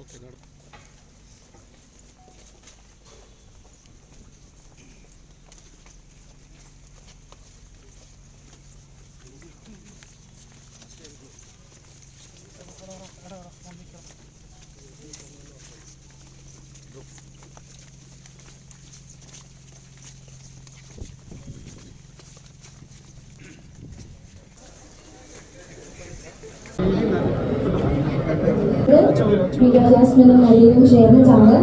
Ok, norte. Media ജാസ്മിനും നവീനും ചേർന്നിട്ടാണ്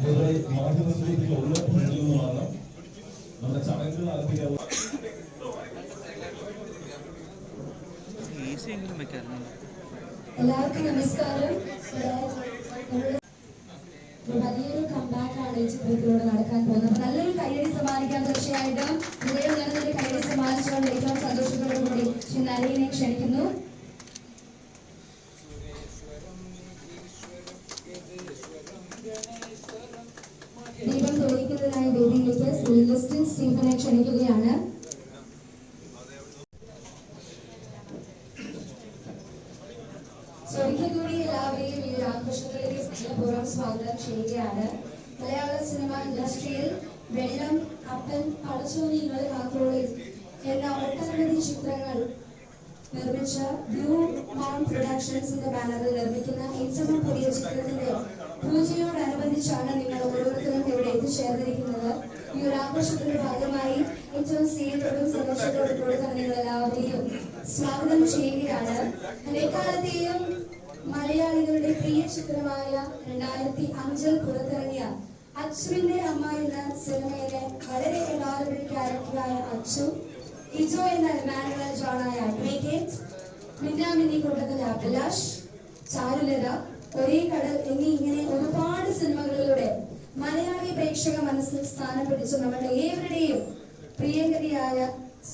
മാധ്യമത്തിലേക്ക് മാർഗനിർദ്ദേശത്തിലുള്ള പ്രശ്നങ്ങളാണ് നമ്മുടെ ചടങ്ങ് വെക്കാറുണ്ട്? എല്ലാവർക്കും നമസ്കാരം. വലിയൊരു കമ്പാക്ക് ആണ് ഈ ചിത്രത്തിലൂടെ നടക്കാൻ പോകുന്നത്. നല്ലൊരു കൈയടി സമ്മാനിക്കാൻ തീർച്ചയായിട്ടും. ഹൃദയം നിറഞ്ഞൊരു കൈയടി സമ്മാനിച്ചുകൊണ്ട് ഏറ്റവും സന്തോഷത്തോടു കൂടി ശ്രീ നരേനെ ക്ഷണിക്കുന്നു. തെളിയിക്കുന്നതിനായി വേദിയിലേക്ക് ശ്രീ ലിസ്റ്റിൻ സ്റ്റീഫനെ ക്ഷണിക്കുകയാണ്. ഒരിക്കൽ കൂടി എല്ലാവരെയും ഈ ഒരു ആഘോഷത്തിലേക്ക് സ്നേഹപൂർവം സ്വാഗതം ചെയ്യുകയാണ്. മലയാള സിനിമ ഇൻഡസ്ട്രിയിൽ വെള്ളം അപ്പൻ പടച്ചോനികൾ കാക്കോളി എന്ന ഒട്ടനവധി ചിത്രങ്ങൾ നിർമ്മിച്ച ബ്ലൂ മൗണ്ട് പ്രൊഡക്ഷൻസിന്റെ ബാനറിൽ നിർമ്മിക്കുന്ന ഏറ്റവും പുതിയ ചിത്രത്തിന്റെ ആഘോഷത്തിന്റെ ഭാഗമായി ഏറ്റവും സ്നേഹത്തോടും സന്തോഷത്തോടും കൂടി തന്നെ എല്ലാവരെയും സ്വാഗതം ചെയ്യുകയാണ്. ഇടക്കാലത്തെയും മലയാളികളുടെ പ്രിയ ചിത്രമായ രണ്ടായിരത്തി അഞ്ചിൽ പുറത്തിറങ്ങിയ അച്ചുവിന്റെ അമ്മ എന്ന സിനിമയിലെ വളരെ എല്ലാവരുടെ ക്യാരക്ടറായ അച്ചു ഇജോ എന്ന മാനുവൽ ജോണായ അഡ്വക്കേറ്റ് മിന്നാമിന്നി കൂട്ടത്തിലെ അഭിലാഷ് ചാരുലത ഒരേ കടൽ എന്നീ ഇങ്ങനെ ഒരുപാട് സിനിമകളിലൂടെ മലയാളി പ്രേക്ഷക മനസ്സിൽ സ്ഥാനം പിടിച്ച നമ്മുടെ ഏവരുടെയും പ്രിയങ്കരിയായ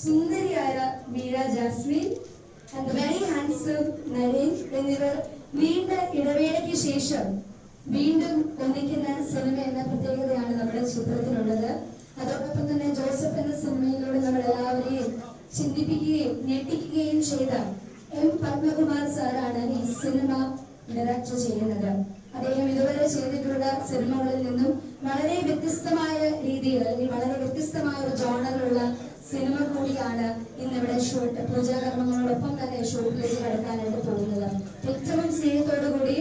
സുന്ദരിയായ Meera Jasmine and very handsome Nareen എന്നിവർ നീണ്ട ഇടവേളയ്ക്ക് ശേഷം വീണ്ടും ഒന്നിക്കുന്ന സിനിമ എന്ന പ്രത്യേകതയാണ് നമ്മുടെ ചിത്രത്തിനുള്ളത്. അതോടൊപ്പം തന്നെ ജോസഫ് എന്ന സിനിമയിലൂടെ നമ്മൾ എല്ലാവരെയും ചിന്തിപ്പിക്കുകയും ഞെട്ടിക്കുകയും ചെയ്ത എം പത്മകുമാർ സാറാണ് ഈ സിനിമ ഡയറക്ടർ ചെയ്യുന്നത്. അദ്ദേഹം ഇതുവരെ ചെയ്തിട്ടുള്ള സിനിമകളിൽ നിന്നും വളരെ വ്യത്യസ്തമായ രീതിയിൽ അല്ലെങ്കിൽ വളരെ വ്യത്യസ്തമായ ഒരു ജോണറിലുള്ള സിനിമ കൂടിയാണ് ഇന്നിവിടെ ഷൂട്ട്. പൂജാകർമ്മങ്ങളോടൊപ്പം തന്നെ ഷൂട്ടിലേക്ക് കടക്കാനായിട്ട് പോകുന്നത്. ഏറ്റവും സ്നേഹത്തോടു കൂടി